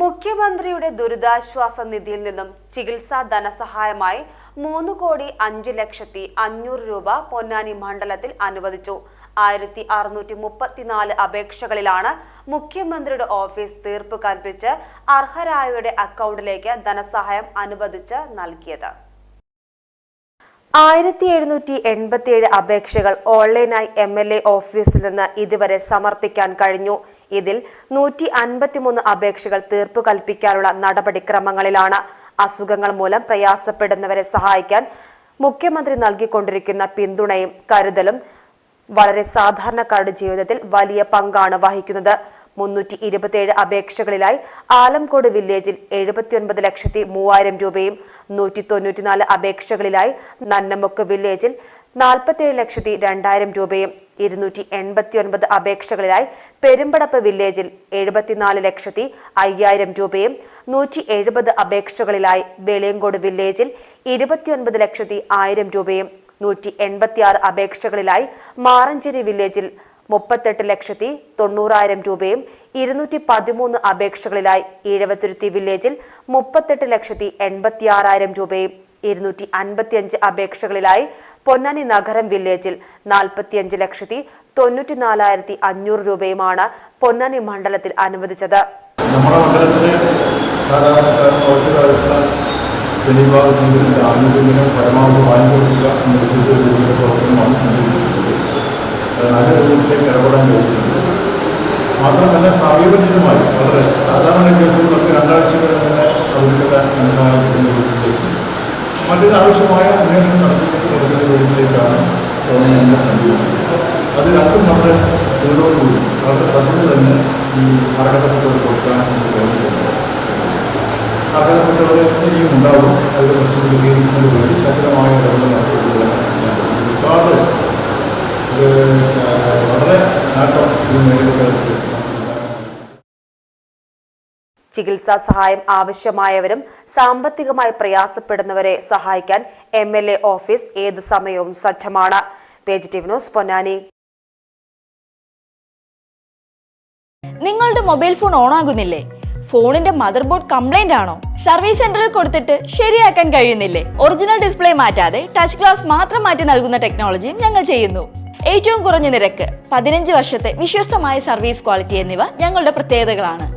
മുഖ്യമന്ത്രിയുടെ ദുരിതാശ്വാസ നിധിയിൽ നിന്നും ചികിത്സാ ധനസഹായമായി മൂന്ന് കോടി അഞ്ചു ലക്ഷത്തി അഞ്ഞൂറ് രൂപ പൊന്നാനി മണ്ഡലത്തിൽ അനുവദിച്ചു. ആയിരത്തി അറുന്നൂറ്റി മുപ്പത്തിനാല് അപേക്ഷകളിലാണ് മുഖ്യമന്ത്രിയുടെ ഓഫീസ് തീർപ്പ് കൽപ്പിച്ച് അർഹരായവരുടെ അക്കൗണ്ടിലേക്ക് ധനസഹായം അനുവദിച്ച് നൽകിയത്. ആയിരത്തി എഴുന്നൂറ്റി എൺപത്തിയേഴ് അപേക്ഷകൾ ഓൺലൈനായി എം എൽ എ ഓഫീസിൽ നിന്ന് ഇതുവരെ സമർപ്പിക്കാൻ കഴിഞ്ഞു. ഇതിൽ നൂറ്റി അൻപത്തിമൂന്ന് അപേക്ഷകൾ തീർപ്പ് കൽപ്പിക്കാനുള്ള നടപടിക്രമങ്ങളിലാണ്. അസുഖങ്ങൾ മൂലം പ്രയാസപ്പെടുന്നവരെ സഹായിക്കാൻ മുഖ്യമന്ത്രി നൽകിക്കൊണ്ടിരിക്കുന്ന പിന്തുണയും കരുതലും വളരെ സാധാരണക്കാരുടെ ജീവിതത്തിൽ വലിയ പങ്കാണ് വഹിക്കുന്നത്. മുന്നൂറ്റി ഇരുപത്തിയേഴ് അപേക്ഷകളിലായി ആലംകോട് വില്ലേജിൽ എഴുപത്തിയൊൻപത് ലക്ഷത്തി മൂവായിരം രൂപയും നൂറ്റി തൊണ്ണൂറ്റിനാല് അപേക്ഷകളിലായി നന്നമുക്ക് വില്ലേജിൽ നാൽപ്പത്തിയേഴ് ലക്ഷത്തി രണ്ടായിരം രൂപയും ഇരുന്നൂറ്റി എൺപത്തിയൊൻപത് അപേക്ഷകളിലായി പെരുമ്പടപ്പ് വില്ലേജിൽ എഴുപത്തിനാല് ലക്ഷത്തി അയ്യായിരം രൂപയും നൂറ്റി എഴുപത് അപേക്ഷകളിലായി വെളിയങ്കോട് വില്ലേജിൽ ഇരുപത്തിയൊൻപത് ലക്ഷത്തി ആയിരം രൂപയും നൂറ്റി എൺപത്തിയാറ് അപേക്ഷകളിലായി മാറഞ്ചേരി വില്ലേജിൽ മുപ്പത്തെട്ട് ലക്ഷത്തി തൊണ്ണൂറായിരം രൂപയും ഇരുന്നൂറ്റി പതിമൂന്ന് അപേക്ഷകളിലായി ഈഴവത്തുരുത്തി വില്ലേജിൽ മുപ്പത്തെട്ട് ലക്ഷത്തി എൺപത്തിയാറായിരം രൂപയും ഇരുന്നൂറ്റി അൻപത്തിയഞ്ച് അപേക്ഷകളിലായി പൊന്നാനി നഗരം വില്ലേജിൽ നാൽപ്പത്തിയഞ്ച് ലക്ഷത്തി തൊണ്ണൂറ്റിനാലായിരത്തി അഞ്ഞൂറ് രൂപയുമാണ് പൊന്നാനി മണ്ഡലത്തിൽ അനുവദിച്ചത്. മാത്രമല്ല സമീപനിതമായി വളരെ സാധാരണ കേസുകളൊക്കെ രണ്ടാഴ്ചക്കകം തന്നെ അവരുടെ ധനസഹായത്തിന്റെ രൂപത്തിലേക്ക് ആവശ്യമായ അന്വേഷണം നടത്തിക്കൊണ്ട് കൊടുക്കുന്ന രൂപത്തിലേക്കാണ് ഗവൺമെന്റ് സമീപിക്കുന്നത് അത് രണ്ടും വളരെ പെട്ടെന്ന് തന്നെ ഈ അർഹതപ്പെട്ടവർ കൊടുക്കാൻ നമുക്ക് തോന്നിയിട്ടുണ്ട് അർഹതപ്പെട്ടവർ ഇനിയും ഉണ്ടാവും. അവരുടെ പ്രശ്നങ്ങൾ പരിഹരിക്കുന്നതിന് വേണ്ടി ശക്തമായ ഇടപെടൽ നടത്തിക്കൊണ്ടുവരാൻ ചികിത്സാ സഹായം ആവശ്യമായവരും സാമ്പത്തികമായി പ്രയാസപ്പെടുന്നവരെ സഹായിക്കാൻ എം എൽ എ ഓഫീസ് ഏത് സമയവും സജ്ജമാണ്. ന്യൂസ് പൊന്നാനി. നിങ്ങളുടെ മൊബൈൽ ഫോൺ ഓൺ ആകുന്നില്ലേ ഫോണിന്റെ മദർ ബോർഡ് കംപ്ലൈന്റ് ആണോ? സർവീസ് സെന്ററിൽ കൊടുത്തിട്ട് ശരിയാക്കാൻ കഴിയുന്നില്ലേ? ഒറിജിനൽ ഡിസ്പ്ലേ മാറ്റാതെ ടച്ച് ഗ്ലാസ് മാത്രം മാറ്റി നൽകുന്ന ടെക്നോളജിയും ഞങ്ങൾ ചെയ്യുന്നു. ഏറ്റവും കുറഞ്ഞ നിരക്ക് പതിനഞ്ച് വർഷത്തെ വിശ്വസ്തമായ സർവീസ് ക്വാളിറ്റി എന്നിവ ഞങ്ങളുടെ പ്രത്യേകതകളാണ്.